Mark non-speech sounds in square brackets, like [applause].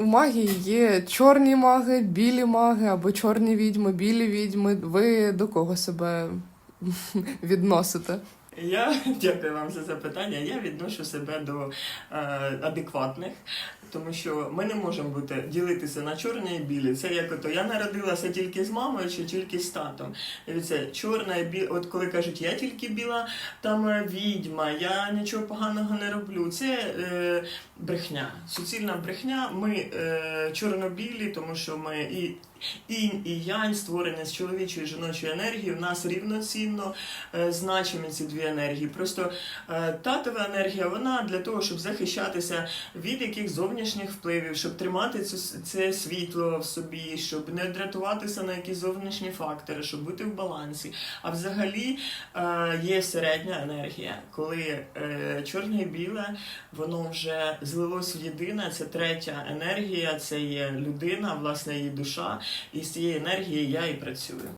У магії є чорні маги, білі маги або чорні відьми, білі відьми. Ви до кого себе [laughs] відносите? Я [laughs] дякую вам за запитання. Я відношу себе до е, адекватних, тому що ми не можемо бути ділитися на чорне і білі. Це як ото я народилася тільки з мамою чи тільки з татом. І чорна і біле. От коли кажуть, я тільки біла там е, відьма, я нічого поганого не роблю. Це е, брехня, суцільна брехня. Ми е, чорно-білі, тому що ми і. Інь і янь створені з чоловічої жіночої енергії. В нас рівноцінно е, значимі ці дві енергії. Просто е, татова енергія вона для того, щоб захищатися від яких зовнішніх впливів, щоб тримати цю, це світло в собі, щоб не дратуватися на якісь зовнішні фактори, щоб бути в балансі. А взагалі е, є середня енергія, коли е, чорне і біле, воно вже злилось в єдине. Це третя енергія, це є людина, власне її душа. І з цієї енергії я і працюю.